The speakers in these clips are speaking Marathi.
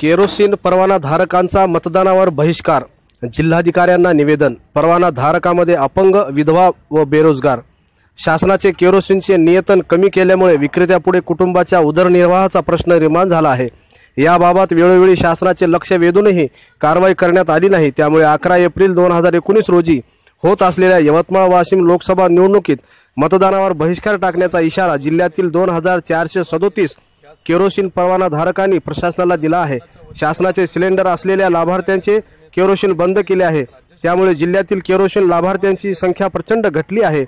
केरोसिन परवाना धारकांचा मतदानावर बहिष्कार. जिल्हाधिकाऱ्यांना निवेदन. परवाना धारकामध्ये अपंग विधवा व बेरोजगार. शासनाचे केरोसिनचे नियतन कमी केल्यामुळे विक्रेत्यापुढे कुटुंबाच्या उदरनिर्वाहाचा प्रश्न निर्माण झाला आहे. याबाबत वेळोवेळी शासनाचे लक्ष वेधूनही कारवाई करण्यात आली नाही. त्यामुळे अकरा एप्रिल दोन हजार एकोणीस रोजी होत असलेल्या यवतमाळ वाशिम लोकसभा निवडणुकीत मतदानावर बहिष्कार टाकण्याचा इशारा जिल्ह्यातील दोन हजार चारशे सदोतीस केरोसिन परवाना धारकांनी प्रशासनाला दिला आहे. शासनाचे सिलेंडर असलेल्या लाभार्थ्यांचे केरोसिन बंद केले आहे. त्यामुळे जिल्ह्यातील केरोसिन लाभार्थ्यांची संख्या प्रचंड घटली आहे.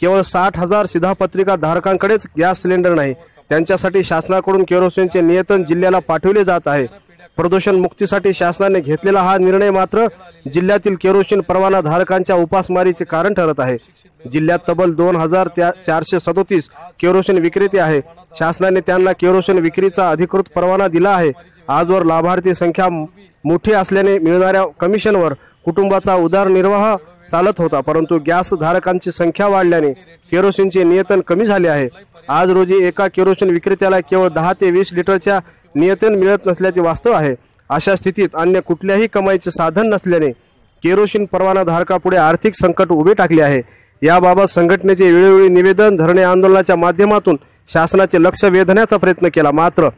केवळ साठ हजार सिधापत्रिका धारकांकडेच गॅस सिलेंडर नाही. त्यांच्यासाठी शासनाकडून केरोसिनचे नियतन जिल्ह्याला पाठवले जात आहे. प्रदूषण मुक्तीसाठी शासनाने घेतलेला हा निर्णय मात्र जिल्ह्यातील केरोसिन परवाना धारकांच्या उपासमारीचे कारण ठरत आहे. जिल्ह्यात तब्बल दोन हजार चारशे सदोतीस केरोसिन विक्रेते आहे. शासनाने त्यांना केरोसिन विक्रीचा अधिकृत परवाना दिला आहे. आजवर लाभार्थी संख्या मोठी असल्याने मिळणाऱ्या कमिशनवर कुटुंबाचा उदारनिर्वाह चालत होता परंतु गॅस धारकांची संख्या वाढल्याने केरोसिनचे नियतन कमी झाले आहे. आज रोजी एका केरोसिन विक्रेत्याला केवळ दहा ते वीस लिटरच्या नियतन मिळत नसल्याचे वास्तव आहे. अशा स्थितीत अन्य कुठल्याही कमाईचे साधन नसल्याने केरोसिन परवाना धारकापुढे आर्थिक संकट उभे टाकले आहे. याबाबत संघटनेचे वेळोवेळी निवेदन धरणे आंदोलनाच्या माध्यमातून शासनाचे लक्ष वेधण्याचा प्रयत्न केला मात्र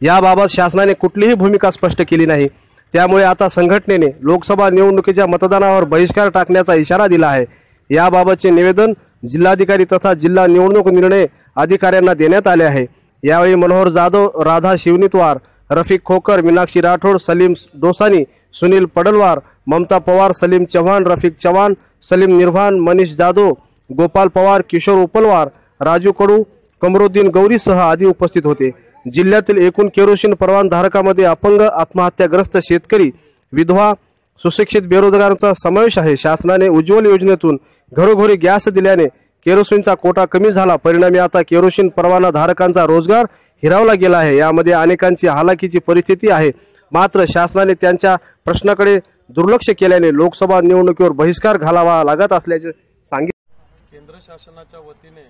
याबाबत शासनाने कुठलीही भूमिका स्पष्ट केली नाही. त्यामुळे आता संघटनेने लोकसभा निवडणुकीच्या मतदानावर बहिष्कार टाकण्याचा इशारा दिला आहे. याबाबतचे निवेदन जिल्हाधिकारी तथा जिल्हा निवडणूक निर्णय अधिकाऱ्यांना देण्यात आले आहे. यावेळी मनोहर जाधव राधा शिवनितवार रफिक खोकर मीनाक्षी राठोड सलीम डोसानी सुनील पडलवार ममता पवार सलीम चव्हाण रफिक चव्हाण सलीम निर्भान मनीष जाधव गोपाल पवार किशोर उपलवार राजू कडू कमरुद्दीन गौरीसह आदी उपस्थित होते. जिल्ह्यातील एकूण केरोसिन परवान धारकामध्ये अपंग आत्महत्याग्रस्त शेतकरी विधवा सुशिक्षित बेरोजगारांचा समावेश आहे. शासनाने उज्ज्वल योजनेतून घरोघरी गॅस दिल्याने केरोसिनचा कोटा कमी झाला. परिणामी आता केरोसिन परवाना धारकांचा रोजगार हिरावला गेला आहे. यामध्ये अनेकांची हालाकीची परिस्थिती आहे. मात्र शासनाने त्यांच्या प्रश्नाकडे दुर्लक्ष केल्याने लोकसभा निवडणुकीवर बहिष्कार घालावा लागत असल्याचे सांगितले केंद्र शासनाच्या वतीने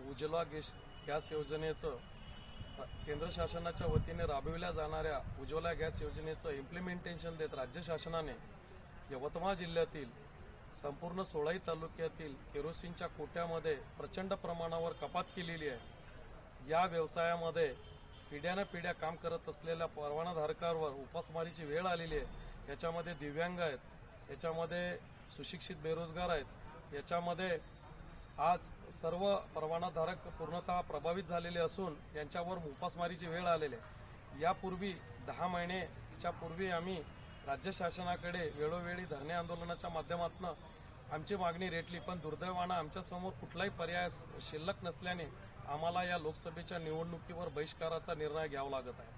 उज्ज्वला गॅस गॅस योजनेचं केंद्र शासनाच्या वतीने राबविल्या जाणाऱ्या उज्ज्वला गॅस योजनेचं इम्प्लिमेंटेशन देत राज्य शासनाने यवतमाळ जिल्ह्यातील संपूर्ण सोळाई तालुक्यातील केरोसिनच्या कोट्यामध्ये प्रचंड प्रमाणावर कपात केलेली आहे. या व्यवसायामध्ये पिढ्यानं पिढ्या काम करत असलेल्या परवानाधारकांवर उपासमारीची वेळ आलेली आहे. याच्यामध्ये दिव्यांग आहेत याच्यामध्ये सुशिक्षित बेरोजगार आहेत याच्यामध्ये आज सर्व परवानाधारक पूर्णतः प्रभावित झालेले असून यांच्यावर उपासमारीची वेळ आलेली आहे. यापूर्वी दहा महिनेच्या पूर्वी आम्ही राज्य शासनाकडे वेळोवेळी धरणे आंदोलनाच्या माध्यमातून आमची मागणी रेटली पण दुर्दैवानं आमच्यासमोर कुठलाही पर्याय शिल्लक नसल्याने आम्हाला या लोकसभेच्या निवडणुकीवर बहिष्काराचा निर्णय घ्यावा लागत आहे.